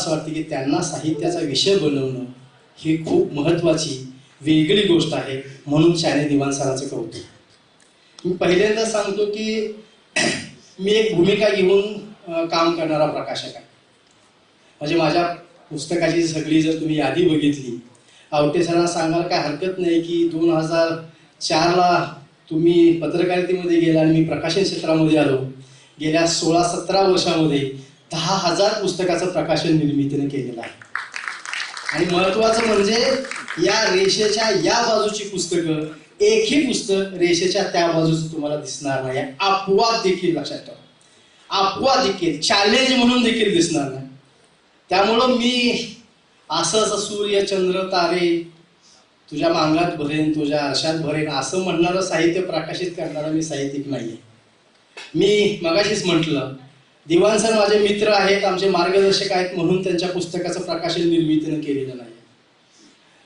असं वाटतं की त्यांना साहित्याचा विषय बनवणं ही खूप महत्त्वाची वेगळी गोष्ट आहे म्हणून शाने दिवाण सरांचं कौतुक. मी पहिल्यांदा सांगतो की मी एक भूमिका घेऊन काम करणारा प्रकाशक आहे. म्हणजे माझ्या पुस्तकाची सगळी जर तुम्ही यादी बघितली आवटे सरांना सांगायला काय हरकत नाही की दोन हजार चारला तुम्ही पत्रकारितेमध्ये गेला आणि मी प्रकाशन क्षेत्रामध्ये आलो. गेल्या सोळा सतरा वर्षामध्ये दहा हजार पुस्तकाचं प्रकाशन निर्मितीने केलेलं आहे. आणि महत्वाचं म्हणजे या रेषेच्या या बाजूची पुस्तकं एकही पुस्तक रेषेच्या त्या बाजूचं तुम्हाला दिसणार नाही. अपवाद देखील लक्षात ठेवा. अपवाद देखील चॅलेंज म्हणून देखील दिसणार नाही. त्यामुळं मी असं असं सूर्य चंद्र तारे तुझ्या मांगात भरेन तुझ्या आरशात भरेन असं म्हणणारं साहित्य प्रकाशित करणारा मी साहित्यिक नाही मी मगाशीच म्हटलं दिवाण सर माझे मित्र आहेत आमचे मार्गदर्शक आहेत म्हणून त्यांच्या पुस्तकाचं प्रकाशन निर्मितीनं केलेलं नाही.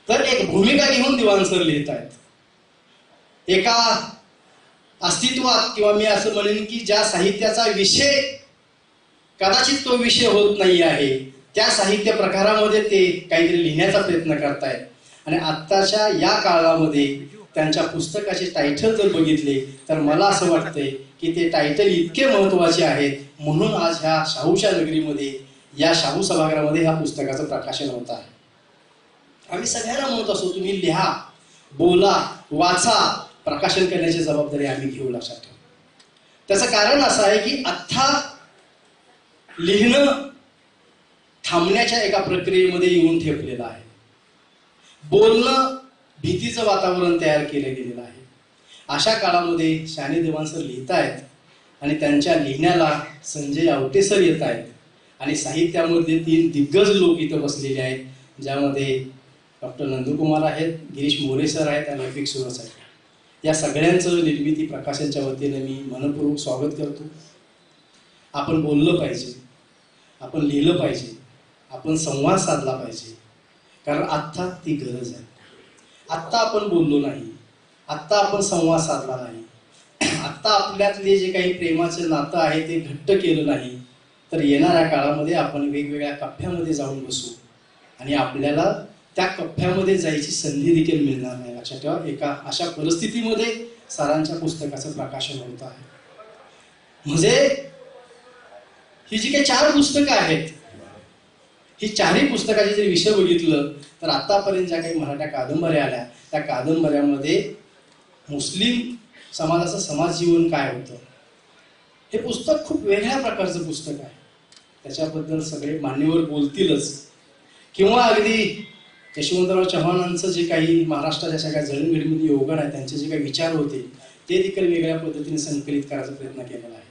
तर एक भूमिका घेऊन दिवाण सर लिहित आहेत. एका अस्तित्वात किंवा मी असं म्हणेन की ज्या साहित्याचा विषय कदाचित तो विषय होत नाही आहे त्या साहित्य प्रकारामध्ये ते काहीतरी लिहिण्याचा प्रयत्न करतायत. आणि आत्ताच्या या काळामध्ये त्यांच्या पुस्तकाचे टायटल जर बघितले तर मला असं वाटतंय की ते टायटल इतके महत्त्वाचे आहेत. म्हणून आज ह्या शाहूच्या नगरीमध्ये या शाहू सभागृहामध्ये ह्या पुस्तकाचं प्रकाशन होत आहे. आम्ही सगळ्यांना म्हणत असतो तुम्ही लिहा बोला वाचा. प्रकाशन करण्याची जबाबदारी आम्ही घेऊ लक्षात ठेवू. त्याचं कारण असं आहे की आत्ता लिहिणं थांबण्याच्या एका प्रक्रियेमध्ये येऊन ठेपलेलं आहे. बोलणं भीतीचं वातावरण तयार केलं गेलेलं आहे. अशा काळामध्ये शाने देवान सर लिहित आहेत आणि त्यांच्या लिहिण्याला संजय आवटे सर येत आहेत. आणि साहित्यामध्ये तीन दिग्गज लोक इथं बसलेले आहेत ज्यामध्ये डॉक्टर नंदकुमार आहेत गिरीश मोरे सर आहेत आणि रफिक सुरस आहेत. या सगळ्यांचं निर्मिती प्रकाशनच्या वतीने मी मनपूर्वक स्वागत करतो. आपण बोललं पाहिजे आपण लिहिलं पाहिजे आपण संवाद साधला पाहिजे कारण आत्ता ती गरज आहे. आत्ता आपण बोललो नाही. आत्ता आपण संवाद साधला नाही. आत्ता आपल्यातले जे काही प्रेमाचं नातं आहे ते घट्ट केलं नाही तर येणाऱ्या काळामध्ये आपण वेगवेगळ्या कप्प्यामध्ये जाऊन बसू. आणि आपल्याला त्या कप्प्यामध्ये जायची संधी देखील मिळणार नाही. लक्षात ठेवा एका अशा परिस्थितीमध्ये सरांच्या पुस्तकाचं प्रकाशन होत आहे. म्हणजे ही जी काही चार पुस्तकं आहेत ही चारही पुस्तकाचे जर विषय बघितलं तर आतापर्यंत ज्या काही मराठ्या कादंबऱ्या आल्या त्या कादंबऱ्यामध्ये मुस्लिम समाजाचं समाजजीवन काय होतं? हे पुस्तक खूप वेगळ्या प्रकारचं पुस्तक आहे. त्याच्याबद्दल सगळे मान्यवर बोलतीलच. किंवा अगदी यशवंतराव चव्हाणांचं जे काही महाराष्ट्राच्या सगळ्या जडणघडीमध्ये योगदान आहे त्यांचे जे काही विचार होते ते देखील वेगळ्या पद्धतीने संकलित करायचा प्रयत्न केलेला आहे.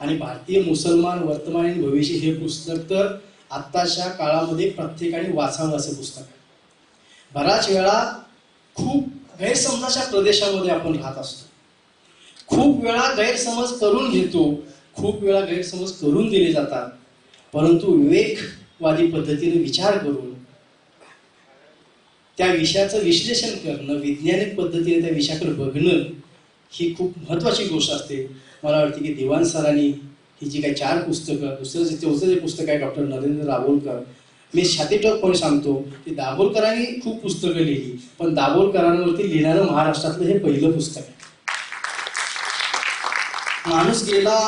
आणि भारतीय मुसलमान वर्तमान आणि भविष्य हे पुस्तक तर आत्ताच्या काळामध्ये प्रत्येकाने वाचावं असं पुस्तक आहे. बराच वेळा खूप गैरसमजाच्या प्रदेशामध्ये आपण राहत असतो. खूप वेळा गैरसमज करून घेतो खूप वेळा गैरसमज करून दिले जातात परंतु विवेकवादी पद्धतीने विचार करून त्या विषयाचं विश्लेषण करणं वैज्ञानिक पद्धतीने त्या विषयाकडे बघणं ही खूप महत्वाची गोष्ट असते. मला वाटते की दिवाण सरांनी ही जी काही चार पुस्तकं दुसरं जे चौथं जे पुस्तक आहे डॉक्टर नरेंद्र दाभोलकर मी छातीटोकपणे सांगतो की दाभोलकरांनी खूप पुस्तकं लिहिली पण दाभोलकरांवरती लिहिणारं महाराष्ट्रातलं हे पहिलं पुस्तक आहे. माणूस गेला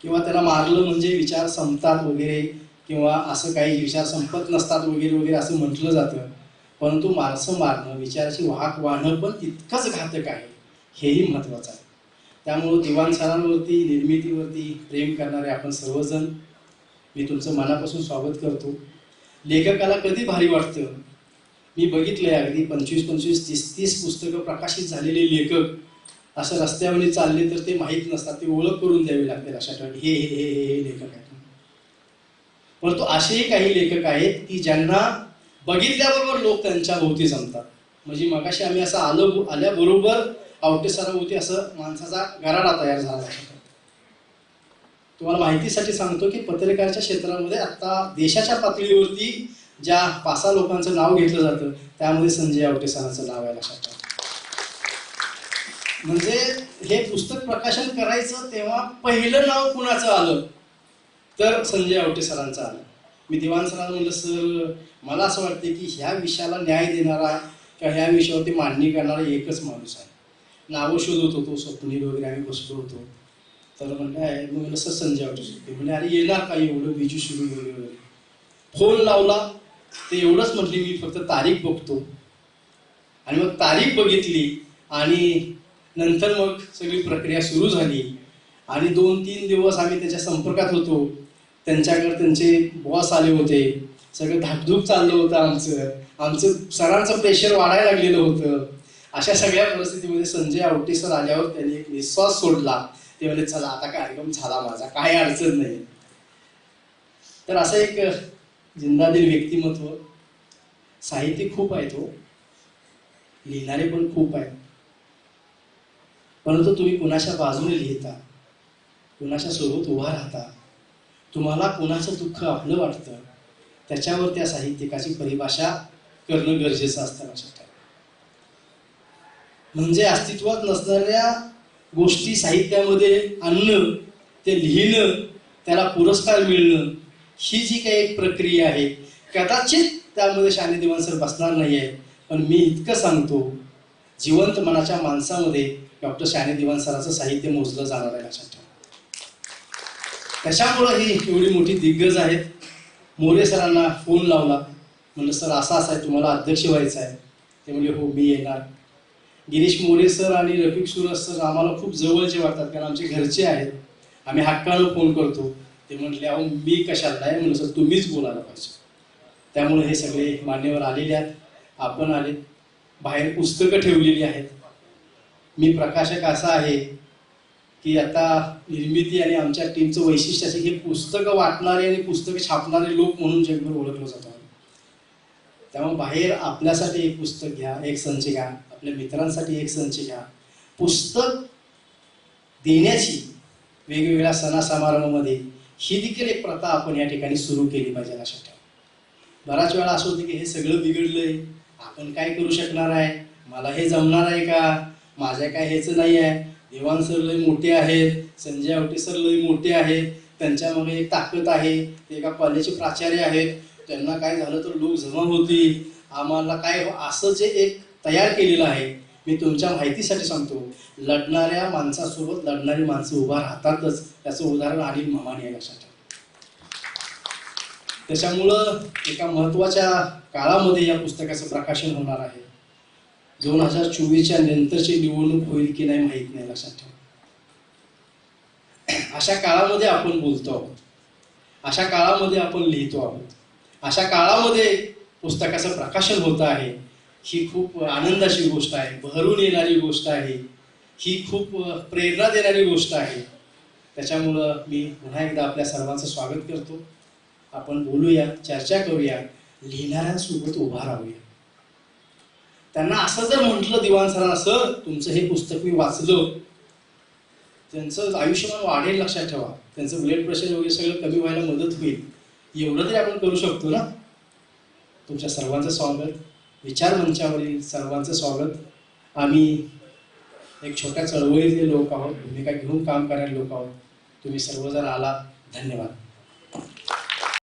किंवा त्याला मारलं म्हणजे विचार संपतात वगैरे किंवा असं काही विचार संपत नसतात वगैरे वगैरे असं म्हटलं जातं परंतु माणसं मारणं विचाराची वाहक वाहणं पण तितकंच घातक आहे हेही महत्वाचं आहे. त्यामुळं दिवान सरांवरती निर्मितीवरती प्रेम करणारे आपण सर्वजण मी तुमचं मनापासून स्वागत करतो. लेखकाला कधी भारी वाटतं? मी बघितलंय अगदी पंचवीस पंचवीस तीस तीस पुस्तकं प्रकाशित झालेले लेखक. असं रस्त्यावर चालले तर ते माहीत नसतात ते ओळख करून द्यावी लागते लक्षात हे हे हे हे हे लेखक आहेत. परंतु असेही काही लेखक आहेत की ज्यांना बघितल्याबरोबर लोक त्यांच्या भोवती जमतात. म्हणजे मगाशी आम्ही असं आलो आल्याबरोबर आवटे सराभोवती असं माणसाचा गराडा तयार झाला. तुम्हाला माहितीसाठी सांगतो की पत्रकाराच्या क्षेत्रामध्ये आता देशाच्या पातळीवरती ज्या पाच सहा लोकांचं नाव घेतलं जातं त्यामध्ये संजय आवटे सरांचं नाव आहे लक्षात म्हणजे हे पुस्तक प्रकाशन करायचं तेव्हा पहिलं नाव कुणाचं आलं? तर संजय आवटे सरांचं आलं. मी दिवाण सरांना म्हणलं सर मला असं वाटते की ह्या विषयाला न्याय देणारा किंवा ह्या विषयावरती मांडणी करणारा एकच माणूस आहे. नावं शोधत होतो स्वप्नील वगैरे आम्ही बसलो होतो. तर म्हणलं आहे मग म्हणलं संजय वाटू शकते म्हणजे अरे येणार का एवढं बिजू शिरू वगैरे. फोन लावला ते एवढंच म्हटली मी फक्त तारीख बघतो. आणि मग तारीख बघितली आणि नंतर मग सगळी प्रक्रिया सुरू झाली. आणि दोन तीन दिवस आम्ही त्याच्या संपर्कात होतो. त्यांच्याकडे त्यांचे बॉस आले होते. सगळं धाकधूक चाललं होतं आमचं. आमचं सरांचं प्रेशर वाढायला लागलेलं होतं. अशा सगळ्या परिस्थितीमध्ये संजय आवटे सर आल्यावर त्यांनी एक निश्वास सोडला. ते म्हणजे चला आता कार्यक्रम झाला माझा काय अडचण नाही. तर असं एक जिंदादिल व्यक्तिमत्व. साहित्य खूप आहे तो. लिहिणारे पण खूप आहे परंतु तुम्ही कुणाच्या बाजूने लिहिता? कुणाच्या सोबत उभा राहता? तुम्हाला कुणाचं दुःख आपलं वाटतं? त्याच्यावर त्या साहित्यिकाची परिभाषा करणं गरजेचं असतं लक्षात म्हणजे अस्तित्वात नसणाऱ्या गोष्टी साहित्यामध्ये आणणं ते लिहिणं त्याला पुरस्कार मिळणं ही जी काही एक प्रक्रिया आहे कदाचित त्यामध्ये शाने सर बसणार नाही आहे पण मी इतकं सांगतो जिवंत मनाच्या माणसामध्ये डॉक्टर शाने दिवाण सराचं साहित्य मोजलं जाणार आहे लक्षात ठेवा. त्याच्यामुळं ही एवढी मोठी दिग्गज आहेत? मोरे सरांना फोन लावला. म्हणलं सर असा असा आहे तुम्हाला अध्यक्ष व्हायचं आहे. ते म्हणजे हो मी येणार. गिरीश मोरे सर आणि रफिक सुरज सर आम्हाला खूप जवळचे वाटतात कारण आमचे घरचे आहेत. आम्ही हक्कानं फोन करतो. ते म्हटले अहो मी कशाला नाही? म्हणून सर तुम्हीच बोलायला पाहिजे. त्यामुळे हे सगळे मान्यवर आलेले आहेत. आपण आले. बाहेर पुस्तकं ठेवलेली आहेत. मी प्रकाशक असा आहे की आता निर्मिती आणि आमच्या टीमचं वैशिष्ट्य असे की पुस्तकं वाटणारे आणि पुस्तकं छापणारे लोक म्हणून जगभर ओळखलं जातं. त्यामुळे बाहेर आपल्यासाठी एक पुस्तक घ्या एक संच घ्या आपल्या मित्रांसाठी एक संच घ्या. पुस्तक देण्याची वेगवेगळ्या सणा समारंभामध्ये ही देखील एक प्रथा आपण या ठिकाणी सुरू केली पाहिजे लक्षात ठेवा बराच वेळा असं होतं की हे सगळं बिघडलंय आपण काय करू शकणार आहे? मला हे जमणार आहे का? माझ्या काय ह्याचं नाही आहे? देवान सर लय मोठे आहेत संजय आवटे सर लय मोठे आहेत त्यांच्यामध्ये एक ताकद आहे ते एका कॉलेजचे प्राचार्य आहेत त्यांना काय झालं तर लोक जमा होतील आम्हाला काय हो- असं जे एक तयार केलेलं आहे मी तुमच्या माहितीसाठी सांगतो. लढणाऱ्या माणसासोबत लढणारी माणसं उभा राहतातच त्याचं उदाहरण अनिल मामाने आहे लक्षात ठेवा. त्याच्यामुळं एका महत्त्वाच्या काळामध्ये या पुस्तकाचं प्रकाशन होणार आहे. दोन हजार चोवीसच्या नंतरची निवडणूक होईल की नाही माहीत नाही लक्षात ठेवा. अशा काळामध्ये आपण बोलतो आहोत. अशा काळामध्ये आपण लिहितो आहोत. अशा काळामध्ये पुस्तकाचं प्रकाशन होत आहे. ही खूप आनंदाची गोष्ट आहे. भरून येणारी गोष्ट आहे. ही खूप प्रेरणा देणारी गोष्ट आहे. त्याच्यामुळं मी पुन्हा एकदा आपल्या सर्वांचं स्वागत करतो. आपण बोलूया चर्चा करूया लिहिणाऱ्यांसोबत उभा राहूया. त्यांना असं जर म्हटलं दिवाण सरांना सर तुमचं हे पुस्तक मी वाचलं. त्यांचं आयुष्यमान वाढेल लक्षात ठेवा. त्यांचं ब्लड प्रेशर वगैरे सगळं कमी व्हायला मदत होईल. एवढं तरी आपण करू शकतो ना? तुमच्या सर्वांचं स्वागत. विचार मंचावरील सर्वांचं स्वागत. आम्ही एक छोट्या चळवळीतले लोक आहोत. भूमिका घेऊन काम करणारे लोक आहोत. तुम्ही सर्वजण आला धन्यवाद.